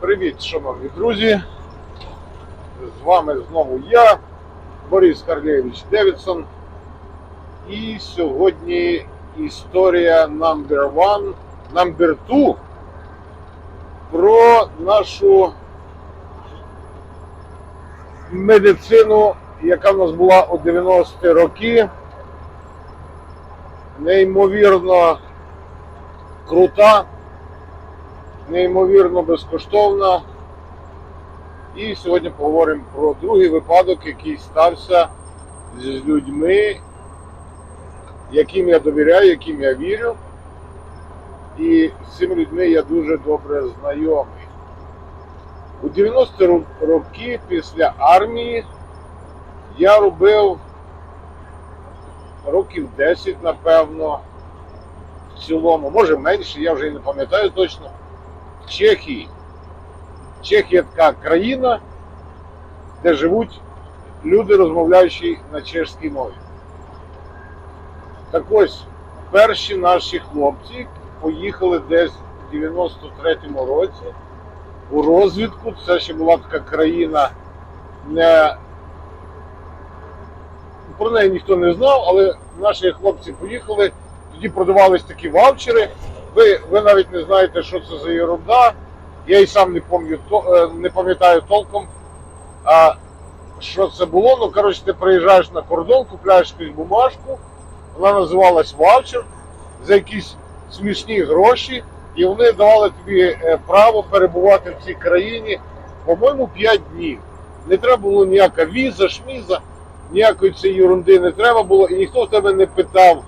Привіт, шановні друзі! З вами знову я, Борис Карлєвич Девідсон. І сьогодні історія number one, number two про нашу медицину, яка в нас була у 90-ті роки. Неймовірно крута неймовірно безкоштовна. І сьогодні поговоримо про другий випадок, який стався з людьми, яким я довіряю, яким я вірю. І з цими людьми я дуже добре знайомий. У 90-ті роки після армії я робив років 10, напевно, в цілому, може менше, я вже і не пам'ятаю точно. Чехії. Чехія така країна, де живуть люди, розмовляючі на чешській мові. Так ось, перші наші хлопці поїхали десь в 93-му році у розвідку. Це ще була така країна, не про неї ніхто не знав, але наші хлопці поїхали, тоді продавались такі ваучери. Ви, ви навіть не знаєте, що це за ерунда. Я і сам не пам'ятаю, не пам'ятаю толком, а, що це було. Ну, коротше, ти приїжджаєш на кордон, купляєш якусь бумажку, вона називалась ваучер за якісь смішні гроші, і вони давали тобі е, право перебувати в цій країні, по-моєму, 5 днів. Не треба було ніяка віза, шміза, ніякої цієї ерунди не треба було, і ніхто в тебе не питав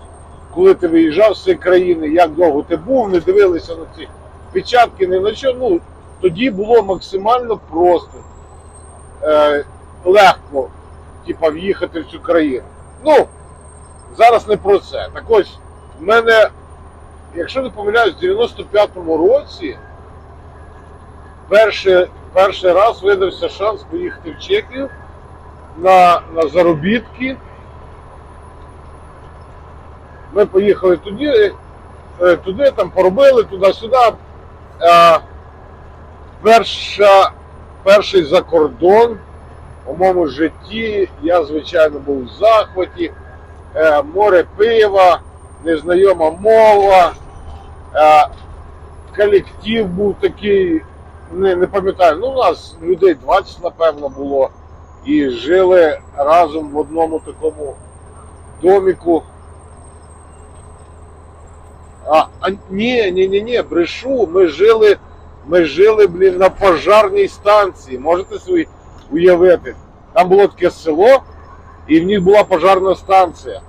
коли ти виїжджав з цієї країни, як довго ти був, не дивилися на ці печатки, ні на що. Ну, тоді було максимально просто, е, легко типа, в'їхати в цю країну. Ну, зараз не про це. Так ось, в мене, якщо не помиляюсь, в 95-му році перший, перший раз видався шанс поїхати в Чехію на, на заробітки. Ми поїхали туди, е, туди там поробили, туди-сюди. Е, Перша, перший закордон у моєму житті я, звичайно, був в захваті, Е, море пива, незнайома мова, колектив був такий, не, не пам'ятаю, ну у нас людей 20, напевно, було. І жили разом в одному такому доміку. Ні, ні, ні, ні, брешу. Ми жили, ми жили, блін, на пожарній станції. Можете собі уявити? Там було таке село, і в них була пожарна станція.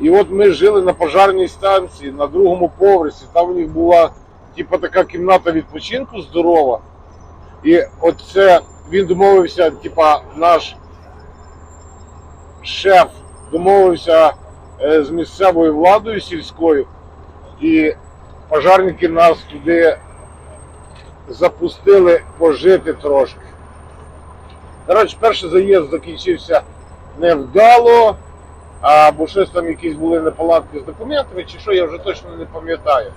І от ми жили на пожарній станції на другому поверсі. Там у них була типу, така кімната відпочинку здорова. І оце він домовився, типа, наш шеф домовився е, з місцевою владою сільською. І пожарники нас туди запустили пожити трошки. Коротше, перший заїзд закінчився невдало, або щось там якісь були неполадки з документами, чи що, я вже точно не пам'ятаю.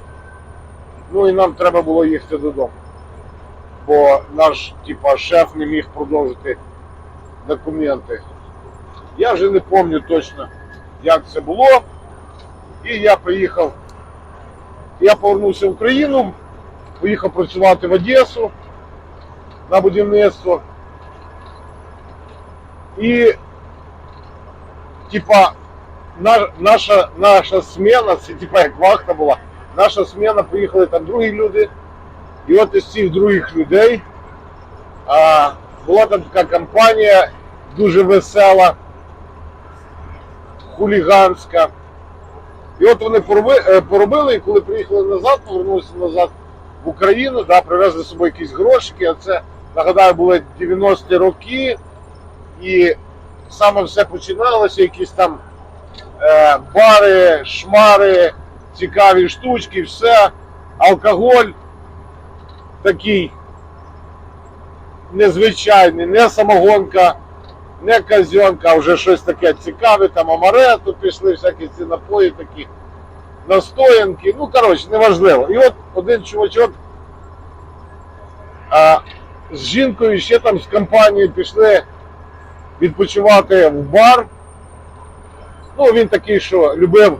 Ну і нам треба було їхати додому. Бо наш типа, шеф не міг продовжити документи. Я вже не пам'ятаю точно, як це було. І я поїхав я повернувся в Україну, поїхав працювати в Одесу на будівництво. І, типа, наша, наша смена, це типа як вахта була, наша смена, поїхали там другі люди. І от із цих других людей а, була там така компанія дуже весела, хуліганська. І от вони е, поробили, і коли приїхали назад, повернулися назад в Україну, да, привезли з собою якісь грошики, а це, нагадаю, були 90-ті роки, і саме все починалося, якісь там е, бари, шмари, цікаві штучки, все, алкоголь такий незвичайний, не самогонка, не казьонка, а вже щось таке цікаве, там амарету пішли, всякі ці напої такі, настоянки, ну коротше, неважливо. І от один чувачок А з жінкою ще там з компанією пішли відпочивати в бар. Ну, він такий, що любив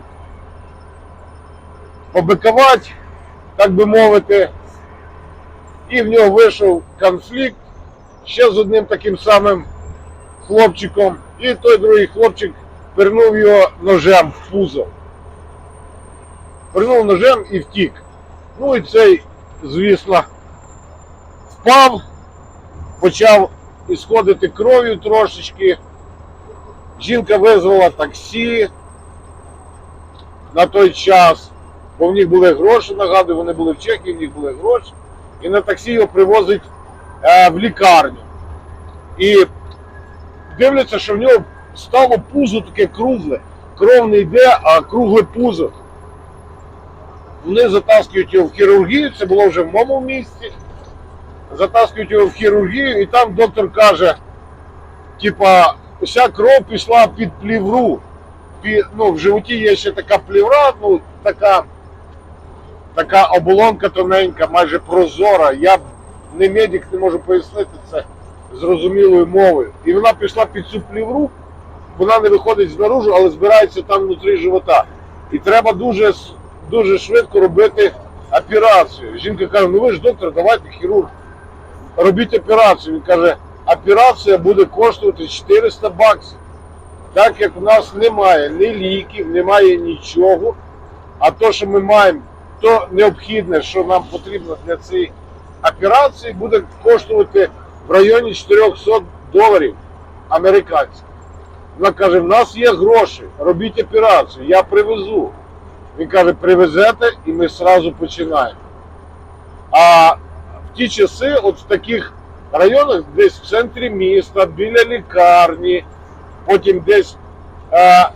побикувати, так би мовити. І в нього вийшов конфлікт ще з одним таким самим хлопчиком. І той другий хлопчик пирнув його ножем в пузо. Пирнув ножем і втік. Ну і цей, звісно, впав, почав ісходити кров'ю трошечки. Жінка визвала таксі на той час, бо в них були гроші, нагадую, вони були в Чехії, в них були гроші. І на таксі його привозить е, в лікарню. І дивляться, що в нього стало пузо таке кругле. Кров не йде, а кругле пузо. Вони затаскують його в хірургію, це було вже в моєму місці. Затаскують його в хірургію, і там доктор каже, типа, вся кров пішла під плівру. Ну, в животі є ще така плівра, ну, така, така оболонка тоненька, майже прозора. Я не медик, не можу пояснити це зрозумілою мовою. І вона пішла під цю плівру, вона не виходить знаружи, але збирається там внутрі живота. І треба дуже, дуже швидко робити операцію. Жінка каже, ну ви ж доктор, давайте хірург, робіть операцію. Він каже, операція буде коштувати 400 баксів. Так як у нас немає ні ліків, немає нічого, а то, що ми маємо, то необхідне, що нам потрібно для цієї операції, буде коштувати в районі 400 доларів американських. Вона каже, в нас є гроші, робіть операцію, я привезу. Він каже, привезете і ми одразу починаємо. А в ті часи, от в таких районах, десь в центрі міста, біля лікарні, потім десь е,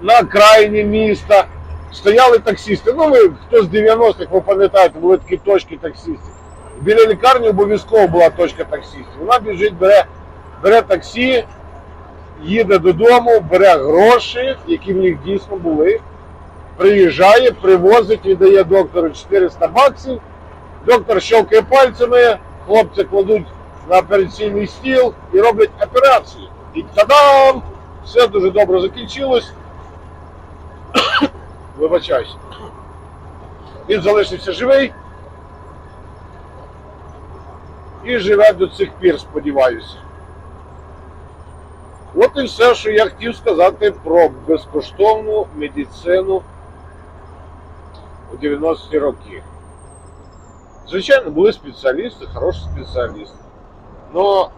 на окраїні міста стояли таксисти. Ну, ви хто з 90-х, ви пам'ятаєте, були такі точки таксистів. Біля лікарні обов'язково була точка таксистів. Вона біжить, бере, бере таксі, їде додому, бере гроші, які в них дійсно були, приїжджає, привозить, віддає доктору 400 баксів. Доктор щелкає пальцями, хлопці кладуть на операційний стіл і роблять операцію. І та-дам! Все дуже добре закінчилось. Вибачаюсь. Він залишився живий. І живе до цих пір, сподіваюся. От і все, що я хотів сказати про безкоштовну медицину у 90-ті роки. Звичайно, були спеціалісти, хороші спеціалісти. але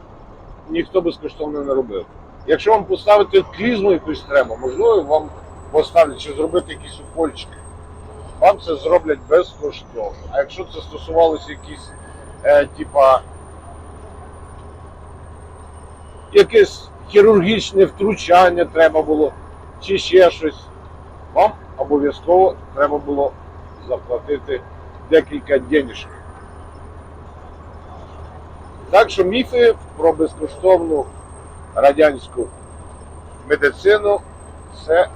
ніхто безкоштовно не робив. Якщо вам поставити клізму якусь треба, можливо, вам поставлять чи зробити якісь укольчики, вам це зроблять безкоштовно. А якщо це стосувалося якісь, е, типа, якесь хірургічне втручання треба було, чи ще щось, вам обов'язково треба було заплатити декілька денежок. Так що міфи про безкоштовну радянську медицину це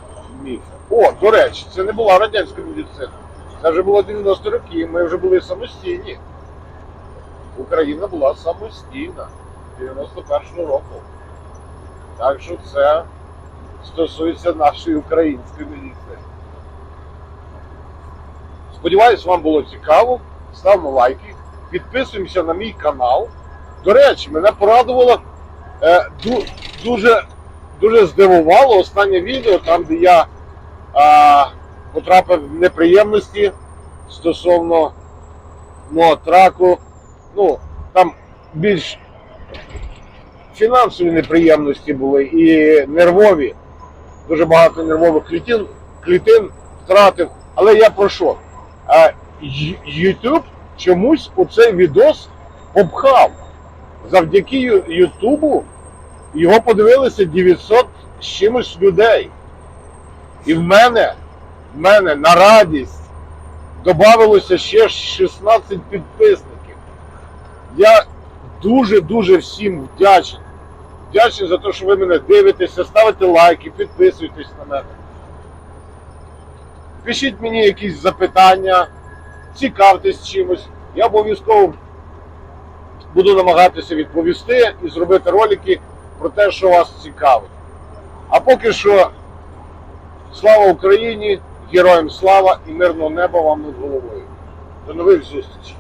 міфи. О, до речі, це не була радянська медицина. Це вже було 90 роки, ми вже були самостійні. Україна була самостійна 91 року. Так що це стосується нашої української медицини. Сподіваюсь, вам було цікаво. Ставимо лайки, підписуємося на мій канал. До речі, мене порадувало е, ду- дуже, дуже здивувало останнє відео, там, де я а, потрапив в неприємності стосовно мого. Ну, там більш фінансові неприємності були і нервові. Дуже багато нервових клітин, клітин втратив. Але я про що? А, Ю- YouTube чомусь оцей відос попхав. Завдяки Ютубу його подивилися 900 з чимось людей. І в мене, в мене на радість додавалося ще 16 підписників. Я дуже-дуже всім вдячний. Вдячний за те, що ви мене дивитеся, ставите лайки, підписуєтесь на мене. Пишіть мені якісь запитання, цікавтесь чимось. Я обов'язково буду намагатися відповісти і зробити ролики про те, що вас цікавить. А поки що, слава Україні, героям слава і мирного неба вам над головою. До нових зустрічей!